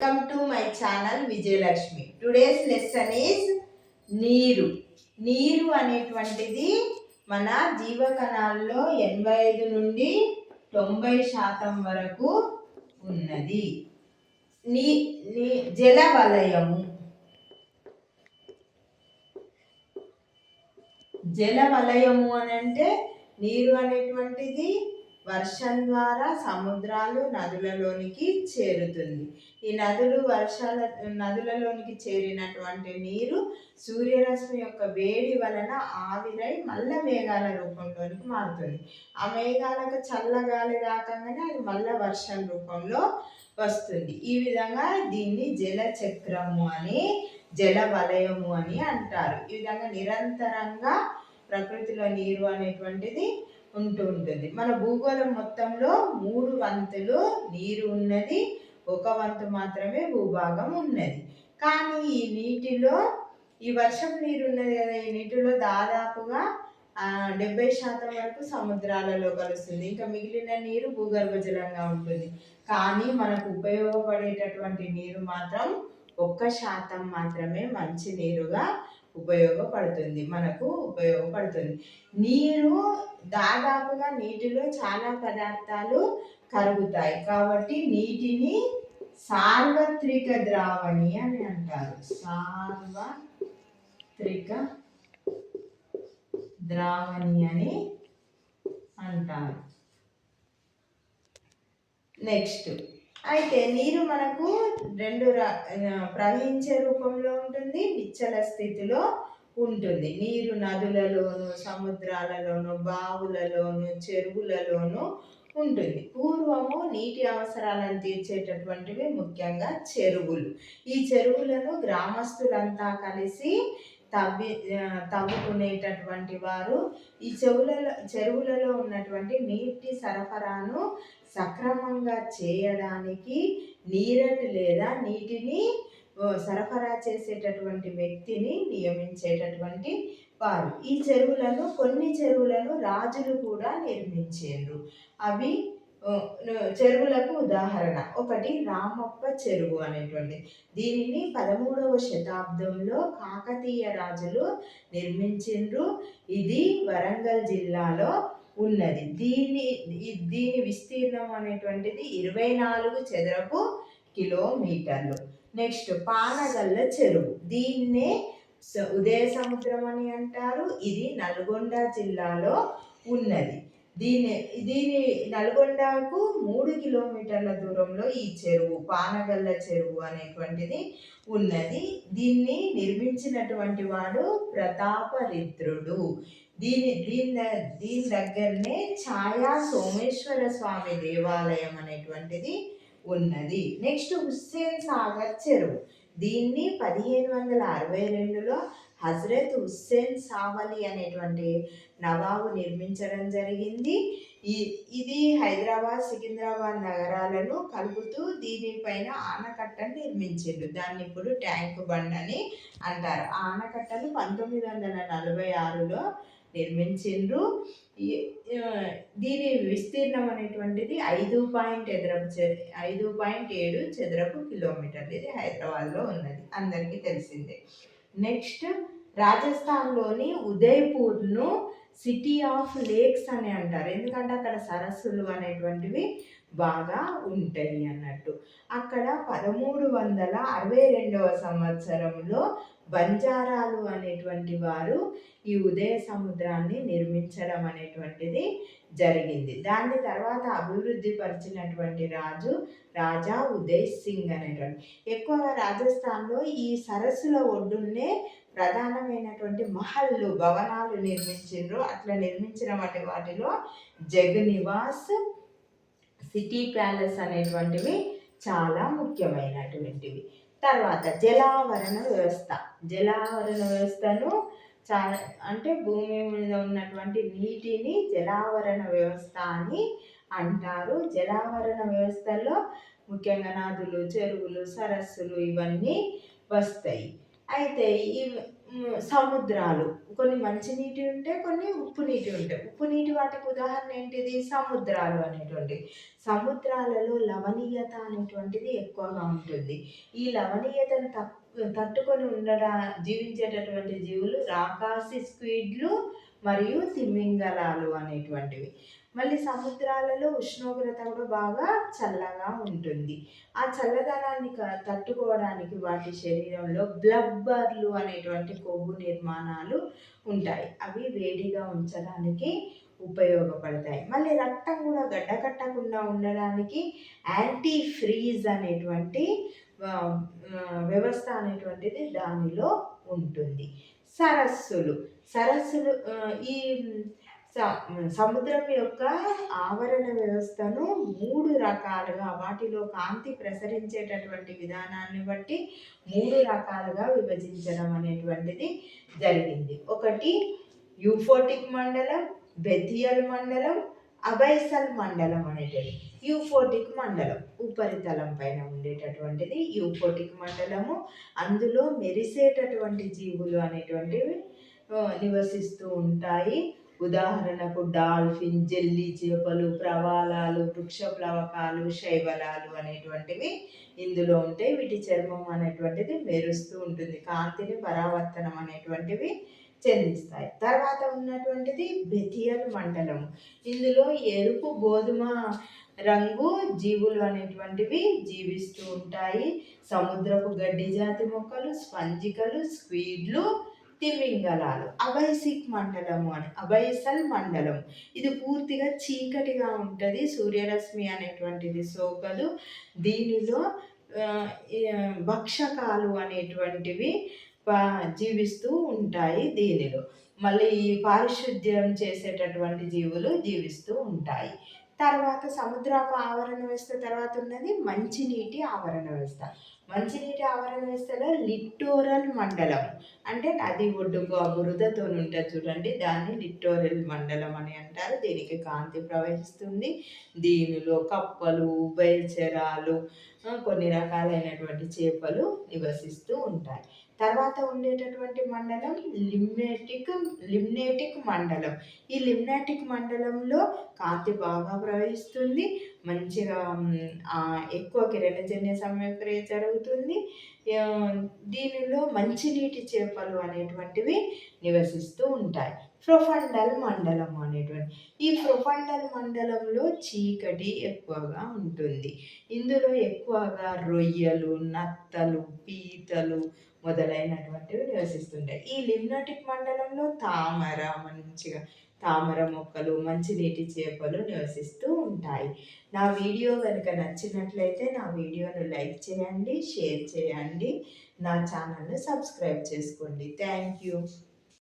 Welcome to my channel Vijayalakshmi today's lesson is నీరు. నీరు అనేటువంటిది మన జీవకణాల్లో ఎనభై ఐదు నుండి తొంభై శాతం వరకు ఉన్నది. నీ నీ జల వలయము జల వలయము అని అంటే నీరు అనేటువంటిది వర్షం ద్వారా సముద్రాలు నదులలోనికి చేరుతుంది. ఈ నదులు వర్షాల నదులలోనికి చేరినటువంటి నీరు సూర్యరశ్మి యొక్క వేడి వలన ఆవిరై మల్ల మేఘాల రూపంలోనికి మారుతుంది. ఆ మేఘాలకు చల్లగాలి రాకంగానే అది మళ్ళా వర్షం రూపంలో వస్తుంది. ఈ విధంగా దీన్ని జలచక్రము అని జల వలయము అని అంటారు. ఈ విధంగా నిరంతరంగా ప్రకృతిలో నీరు అనేటువంటిది ఉంటూ ఉంటుంది. మన భూగోళం మొత్తంలో మూడు వంతులు నీరు ఉన్నది. ఒక వంతు మాత్రమే భూభాగం ఉన్నది. కానీ ఈ నీటిలో ఈ వర్షం నీరు ఉన్నది కదా ఈ నీటిలో దాదాపుగా డెబ్బై శాతం వరకు సముద్రాలలో కలుస్తుంది. ఇంకా మిగిలిన నీరు భూగర్భ జలంగా ఉంటుంది. కానీ మనకు ఉపయోగపడేటటువంటి నీరు మాత్రం ఒక్క శాతం మాత్రమే మంచి నీరుగా ఉపయోగపడుతుంది మనకు ఉపయోగపడుతుంది. నీరు దాదాపుగా నీటిలో చాలా పదార్థాలు కరుగుతాయి కాబట్టి నీటిని సార్వత్రిక ద్రావణి అని అంటారు. సార్వత్రిక ద్రావణి అని అంటారు. నెక్స్ట్ అయితే నీరు మనకు రెండు ప్రవహించే రూపంలో ఉంటుంది నిచ్చల స్థితిలో ఉంటుంది. నీరు నదులలోను సముద్రాలలోను బావులలోను చెరువులలోను ఉంటుంది. పూర్వము నీటి అవసరాలను తీర్చేటటువంటివి ముఖ్యంగా చెరువులు. ఈ చెరువులను గ్రామస్తులంతా కలిసి తవ్వి తవ్వుకునేటటువంటి వారు ఈ చెవులలో చెరువులలో ఉన్నటువంటి నీటి సరఫరాను సక్రమంగా చేయడానికి నీరటి లేదా నీటిని సరఫరా చేసేటటువంటి వ్యక్తిని నియమించేటటువంటి వారు. ఈ చెరువులను కొన్ని చెరువులను రాజులు కూడా నిర్మించారు అవి చెరువులకు ఉదాహరణ. ఒకటి రామప్ప చెరువు అనేటువంటి దీనిని పదమూడవ శతాబ్దంలో కాకతీయ రాజులు నిర్మించిండ్రు. ఇది వరంగల్ జిల్లాలో ఉన్నది. దీని దీని విస్తీర్ణం అనేటువంటిది ఇరవై నాలుగు చదరపు కిలోమీటర్లు. నెక్స్ట్ పానగల్ల చెరువు. దీన్నే ఉదయ సముద్రం అని అంటారు. ఇది నల్గొండ జిల్లాలో ఉన్నది. దీని దీని నల్గొండకు మూడు కిలోమీటర్ల దూరంలో ఈ చెరువు పానగల్ల చెరువు అనేటువంటిది ఉన్నది. దీన్ని నిర్మించినటువంటి వాడు ప్రతాపరిద్రుడు. దీని దీని దీని దగ్గరనే ఛాయా సోమేశ్వర స్వామి దేవాలయం అనేటువంటిది ఉన్నది. నెక్స్ట్ హుస్సేన్ సాగర్ చెరువు. దీన్ని పదిహేను వందల అరవై రెండులో హజరత్ హుస్సేన్ సావలి అనేటువంటి నవాబు నిర్మించడం జరిగింది. ఇది హైదరాబాద్ సికింద్రాబాద్ నగరాలను కలుపుతూ దీనిపైన ఆనకట్టను నిర్మించిండు దాన్ని ఇప్పుడు ట్యాంక్ బండ్ అని అంటారు. ఆనకట్టను పంతొమ్మిది వందల నలభై ఆరులో నిర్మించిండ్రు. దీని విస్తీర్ణం అనేటువంటిది ఐదు పాయింట్ ఎదరపు ఐదు పాయింట్ ఏడు చదరపు కిలోమీటర్లు. ఇది హైదరాబాద్లో ఉన్నది. అందరికీ తెలిసిందే. నెక్స్ట్ రాజస్థాన్లోని ఉదయ్పూర్ను సిటీ ఆఫ్ లేక్స్ అని అంటారు. ఎందుకంటే అక్కడ సరస్సులు అనేటువంటివి బాగా ఉంటాయి అన్నట్టు. అక్కడ పదమూడు వందల అరవై రెండవ సంవత్సరంలో బంజారాలు అనేటువంటి వారు ఈ ఉదయ సముద్రాన్ని నిర్మించడం అనేటువంటిది జరిగింది. దాని తర్వాత అభివృద్ధి పరిచినటువంటి రాజు రాజా ఉదయ్ సింగ్ అనేటువంటి. ఎక్కువగా రాజస్థాన్లో ఈ సరస్సుల ఒడ్డున్నే ప్రధానమైనటువంటి మహల్లు భవనాలు నిర్మించారు అట్లా నిర్మించిన వాటి వాటిలో జగ్ నివాస్ సిటీ ప్యాలెస్ అనేటువంటివి చాలా ముఖ్యమైనటువంటివి. తర్వాత జలావరణ వ్యవస్థ. జలావరణ వ్యవస్థను చాలా అంటే భూమి మీద ఉన్నటువంటి నీటిని జలావరణ వ్యవస్థ అని అంటారు. జలావరణ వ్యవస్థలో ముఖ్యంగా నదులు చెరువులు సరస్సులు ఇవన్నీ వస్తాయి. అయితే ఈ సముద్రాలు. కొన్ని మంచినీటి ఉంటే కొన్ని ఉప్పు నీటి ఉంటాయి ఉప్పు నీటి వాటికి ఉదాహరణ ఏంటిది? సముద్రాలు అనేటువంటి. సముద్రాలలో లవణీయత అనేటువంటిది ఎక్కువగా ఉంటుంది. ఈ లవణీయతను తట్టుకొని ఉండడా జీవించేటటువంటి జీవులు రాకాసి స్క్విడ్లు మరియు తిమింగలాలు అనేటువంటివి. మళ్ళీ సముద్రాలలో ఉష్ణోగ్రత కూడా బాగా చల్లగా ఉంటుంది. ఆ చల్లదనాన్ని తట్టుకోవడానికి వాటి శరీరంలో బ్లబ్బర్లు అనేటువంటి కొవ్వు నిర్మాణాలు ఉంటాయి. అవి వేడిగా ఉంచడానికి ఉపయోగపడతాయి. మళ్ళీ రక్తం కూడా గడ్డకట్టకుండా ఉండడానికి యాంటీ ఫ్రీజ్ అనేటువంటి వ్యవస్థ అనేటువంటిది దానిలో ఉంటుంది. సరస్సులు. సరస్సులు ఈ స- సముద్రం యొక్క ఆవరణ వ్యవస్థను మూడు రకాలుగా వాటిలో కాంతి ప్రసరించేటటువంటి విధానాన్ని బట్టి మూడు రకాలుగా విభజించడం అనేటువంటిది జరిగింది. ఒకటి యూఫోటిక్ మండలం బెథియల్ మండలం అబైసల్ మండలం అనేటది. యూఫోటిక్ మండలం. ఉపరితలం పైన ఉండేటటువంటిది యూఫోటిక్ మండలము. అందులో మెరిసేటటువంటి జీవులు అనేటువంటివి నివసిస్తూ ఉంటాయి. ఉదాహరణకు డాల్ఫిన్ జెల్లీ చేపలు ప్రవాలాలు వృక్ష ప్లవకాలు శైవలాలు అనేటువంటివి ఇందులో ఉంటాయి. వీటి చర్మం అనేటువంటిది మెరుస్తూ ఉంటుంది. కాంతిని పరావర్తనం అనేటువంటివి చెందిస్తాయి తర్వాత ఉన్నటువంటిది బెథియల్ మండలం ఇందులో ఎరుపు గోధుమ రంగు జీవులు అనేటువంటివి జీవిస్తూ ఉంటాయి. సముద్రపు గడ్డి జాతి మొక్కలు స్పంజికలు స్క్వీడ్లు తిమింగలాలు అబైసిక్ మండలము అని అబైసల్ మండలం ఇది పూర్తిగా చీకటిగా ఉంటుంది. సూర్యరశ్మి అనేటువంటిది సోకలు దీనిలో భక్షకాలు అనేటువంటివి జీవిస్తూ ఉంటాయి దీనిలో. మళ్ళీ పారిశుద్ధ్యం చేసేటటువంటి జీవులు జీవిస్తూ ఉంటాయి. తర్వాత సముద్రపు ఆవరణ వ్యవస్థ తర్వాత ఉన్నది మంచినీటి ఆవరణ వ్యవస్థ. మంచినీటి ఆవరణ వ్యవస్థలో లిట్టోరల్ మండలం అంటే నది ఒడ్డుకు ఆ బురదతో ఉంటుంది చూడండి. దాన్ని లిట్టోరల్ మండలం అని అంటారు. దీనికి కాంతి ప్రవహిస్తుంది. దీనిలో కప్పలు ఉభయచరాలు కొన్ని రకాలైనటువంటి చేపలు నివసిస్తూ ఉంటాయి. తర్వాత ఉండేటటువంటి మండలం లిమ్నేటిక్ లిమ్నేటిక్ మండలం. ఈ లిమ్నాటిక్ మండలంలో కాంతి బాగా ప్రవహిస్తుంది. మంచిగా ఎక్కువ కిరణజన్య సమయక్రియ జరుగుతుంది. దీనిలో మంచినీటి చేపలు అనేటువంటివి నివసిస్తూ ఉంటాయి. ప్రొఫండల్ మండలం అనేటువంటి ఈ ప్రొఫండల్ మండలంలో చీకటి ఎక్కువగా ఉంటుంది. ఇందులో ఎక్కువగా రొయ్యలు నత్తలు పీతలు మొదలైనటువంటివి నివసిస్తుంటాయి. ఈ లిమ్నాటిక్ మండలంలో తామర మంచిగా తామర మొక్కలు మంచినీటి చేపలు నివసిస్తూ ఉంటాయి. నా వీడియో కనుక నచ్చినట్లయితే నా వీడియోను లైక్ చేయండి షేర్ చేయండి. నా ఛానల్ను సబ్స్క్రైబ్ చేసుకోండి. Thank you.